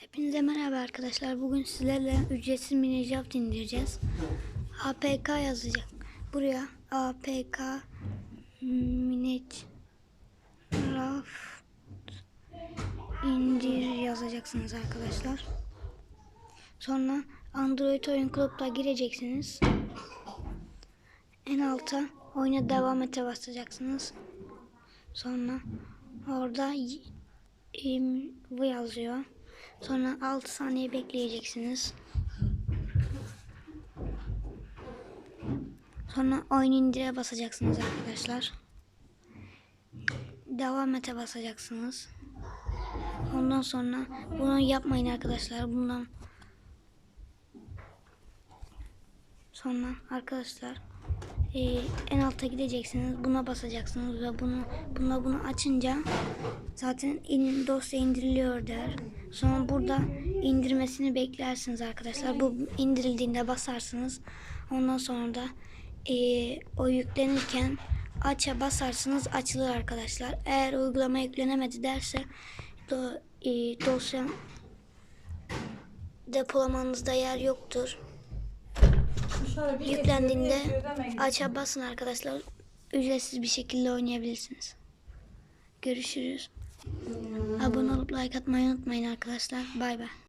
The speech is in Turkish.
Hepinize merhaba arkadaşlar. Bugün sizlerle ücretsiz Minecraft indireceğiz. APK yazacak. Buraya APK Minecraft indir yazacaksınız arkadaşlar. Sonra Android Oyun Club'da gireceksiniz. En alta oyuna devam ete basacaksınız. Sonra orada bu yazıyor. Sonra 6 saniye bekleyeceksiniz. Sonra oyun indire basacaksınız arkadaşlar. Devam ete basacaksınız. Ondan sonra bunu yapmayın arkadaşlar. Bundan sonra arkadaşlar eee, en alta gideceksiniz. Buna basacaksınız ve bunu buna bunu açınca zaten in, dosya indiriliyor der. Sonra burada indirmesini beklersiniz arkadaşlar. Bu indirildiğinde basarsınız. Ondan sonra da eee, o yüklenirken aça basarsınız açılır arkadaşlar. Eğer uygulama yüklenemedi derse do, eee, dosya depolamanızda yer yoktur. Yüklendiğinde aça basın arkadaşlar. Ücretsiz bir şekilde oynayabilirsiniz. Görüşürüz. Abone olup like atmayı unutmayın arkadaşlar. Bay bay.